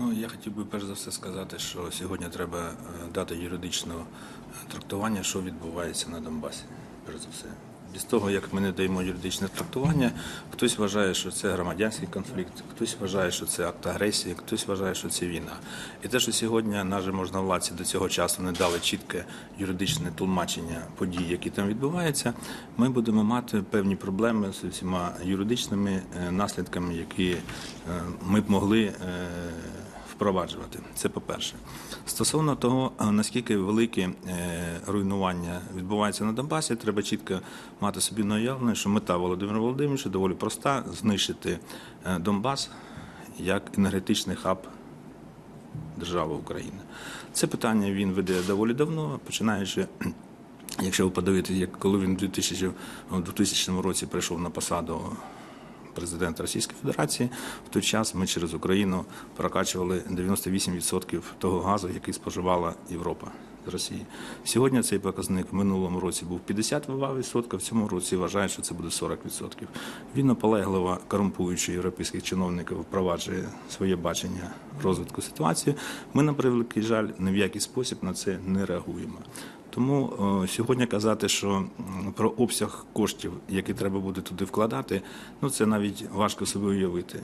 Ну, я хотів би перш за все сказати, що сьогодні треба е, дати юридичне трактування, що відбувається на Донбасі. Перш за все. Без того, як ми не даємо юридичне трактування, хтось вважає, що це громадянський конфлікт, хтось вважає, що це акт агресії, хтось вважає, що це війна. І те, що сьогодні наші можновладці до цього часу не дали чітке юридичне тлумачення подій, які там відбуваються, ми будемо мати певні проблеми з усіма юридичними е, наслідками, які е, ми б могли. Е, впроваджувати. Це по-перше. Стосовно того, наскільки великі е, руйнування відбуваються на Донбасі, треба чітко мати собі наявне, що мета Володимира Володимировича доволі проста знищити е, Донбас як енергетичний хаб держави України. Це питання він веде доволі давно, починаючи. Якщо ви подивитесь, коли він у 2000 році прийшов на посаду президента Російської Федерації, в той час ми через Україну прокачували 98% того газу, який споживала Європа Росії. Сьогодні цей показник в минулому році був 52%, в цьому році вважають, що це буде 40%. Він наполегливо корумпуючи європейських чиновників, впроваджує своє бачення розвитку ситуації. Ми, на превеликий жаль, ні в який спосіб на це не реагуємо. Тому е, сьогодні казати, що про обсяг коштів, які треба буде туди вкладати, ну це навіть важко собі уявити.